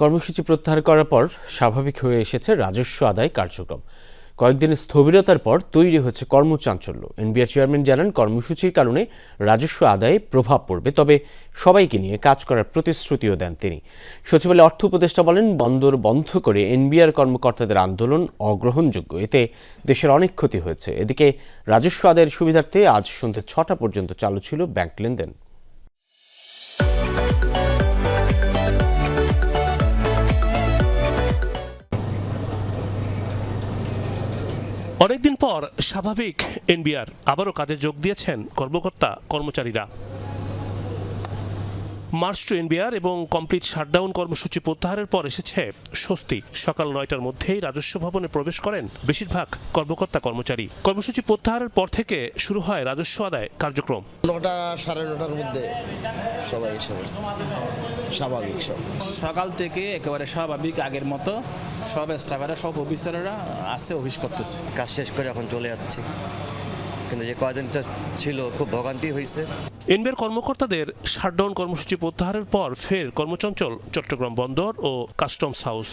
কর্মসূচি প্রত্যাহার করার পর স্বাভাবিক হয়ে এসেছে রাজস্ব আদায় কার্যক্রম। কয়েকদিনের স্থবিরতার পর তৈরি হচ্ছে কর্মচাঞ্চল্য। এনবিআর চেয়ারম্যান জানান, কর্মসূচির কারণে রাজস্ব আদায়ে প্রভাব পড়বে, তবে সবাইকে নিয়ে কাজ করার প্রতিশ্রুতিও দেন তিনি। সচিবালয় অর্থ উপদেষ্টা বলেন, বন্দর বন্ধ করে এনবিআর কর্মকর্তাদের আন্দোলন অগ্রহণযোগ্য। এতে দেশের অনেক ক্ষতি হয়েছে। এদিকে রাজস্ব আদায়ের সুবিধার্থে আজ সন্ধ্যে ছটা পর্যন্ত চালু ছিল ব্যাংক লেনদেন। অনেকদিন পর স্বাভাবিক এনবিআর আবারও কাজে যোগ দিয়েছেন কর্মকর্তা কর্মচারীরা। মার্চ টু এনবিআর এবং কমপ্লিট শাটডাউন কর্মসূচি প্রত্যাহারের পর এসেছে স্বস্তি। সকাল নয়টার মধ্যেই রাজস্ব ভবনে প্রবেশ করেন বেশিরভাগ কর্মকর্তা কর্মচারী। কর্মসূচি প্রত্যাহারের পর থেকে শুরু হয় রাজস্ব আদায় কার্যক্রম। নটা সাড়ে নটার মধ্যে সবাই এসে স্বাভাবিক সব। সকাল থেকে একেবারে স্বাভাবিক আগের মতো সব স্টাফেরা সব অফিসাররা আছে অফিস করতেছে। কাজ শেষ করে এখন চলে যাচ্ছি। কিন্তু যে কয়দিনটা ছিল, খুব ভোগান্তি হয়েছে এনবিআর কর্মকর্তাদের শাটডাউন কর্মসূচি প্রত্যাহারের পর ফের কর্মচঞ্চল, চট্টগ্রাম বন্দর ও কাস্টমস হাউস।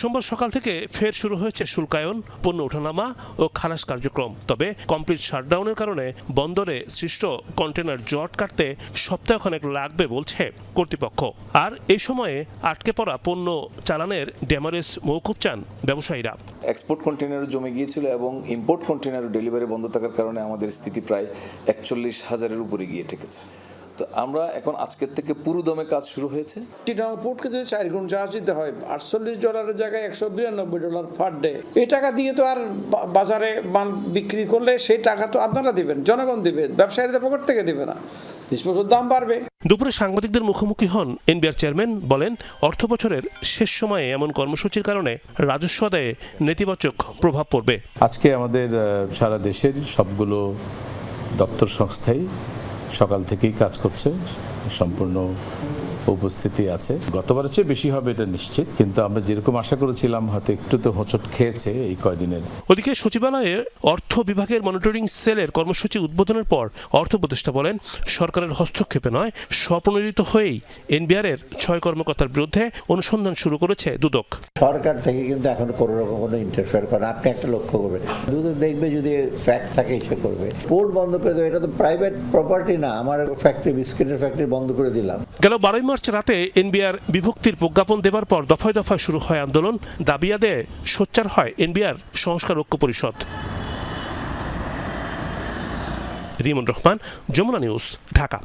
সোমবার সকাল থেকে ফের শুরু হয়েছে শুল্কায়ন, পণ্য ওঠানামা ও খালাস কার্যক্রম। তবে কমপ্লিট শাটডাউনের কারণে বন্দরে সৃষ্ট কন্টেনার জট কাটতে সপ্তাহখানেক লাগবে বলছে কর্তৃপক্ষ। আর এই সময়ে আটকে পড়া পণ্য চালানের ড্যামারেজ মৌকুব চান ব্যবসায়ীরা। এক্সপোর্ট কন্টেনারও জমে গিয়েছিল এবং ইম্পোর্ট কন্টেনারও ডেলিভারি বন্ধ থাকার কারণে আমাদের স্থিতি প্রায় একচল্লিশ হাজারের উপরে গিয়ে ঠেকেছে। তো আমরা এখন আজকের থেকে পুরো দমে কাজ শুরু হয়েছে। চিটাগাং পোর্টকে যদি চার গুণ চার্জ দিতে হয় আটচল্লিশ ডলারের জায়গায় একশো বিরানব্বই ডলার পার ডে এই টাকা দিয়ে তো আর বাজারে মাল বিক্রি করলে সেই টাকা তো আপনারা দিবেন জনগণ দিবে ব্যবসায়ীদের পকেট থেকে দিবে না। জিনিসপত্রের দাম বাড়বে। দুপুরে সাংবাদিকদের মুখোমুখি হন এনবিআর চেয়ারম্যান বলেন অর্থ বছরের শেষ সময়ে এমন কর্মসূচির কারণে রাজস্ব আদায়ে নেতিবাচক প্রভাব পড়বে। আজকে আমাদের সারা দেশের সবগুলো দপ্তর সংস্থাই সকাল থেকেই কাজ করছে সম্পূর্ণ উপস্থিতি আছে। গতবারের চেয়ে বেশি হবে এটা নিশ্চিত কিন্তু আমরা যেরকম আশা করেছিলাম হয়তো একটু তো হোঁচট খেয়েছে এই কয়দিনের। ওদিকে সচিবালয়ে অর্থ বিভাগের মনিটরিং সেলের কর্মসূচি উদ্বোধনের পর অর্থ উপদেষ্টা বলেন সরকারের হস্তক্ষেপে নয় স্বপ্রণোদিত হয়েই এনবিআর এর ছয় কর্মকর্তার বিরুদ্ধে অনুসন্ধান শুরু করেছে দুদক। সরকার থেকে কিন্তু এখন কোনো রকম কোনো ইন্টারফেয়ার করে আপনি একটা লক্ষ্য করবেন দুদক দেখবে যদি ফ্যাক্ট থাকে সে করবে। পোর্ট বন্ধ করে দেবে এটা তো প্রাইভেট প্রপার্টি না আমার ফ্যাক্টরি বিস্কিটের ফ্যাক্টরি বন্ধ করে দিলাম। গেল বারোই মার্চ রাতে এনবিআর বিভক্তির প্রজ্ঞাপন দেবার পর দফায় দফায় শুরু হয় আন্দোলন। দাবি আদায়ে সোচ্চার হয় এনবিআর সংস্কার ঐক্য পরিষদ। রিমন রহমান, যমুনা নিউজ, ঢাকা।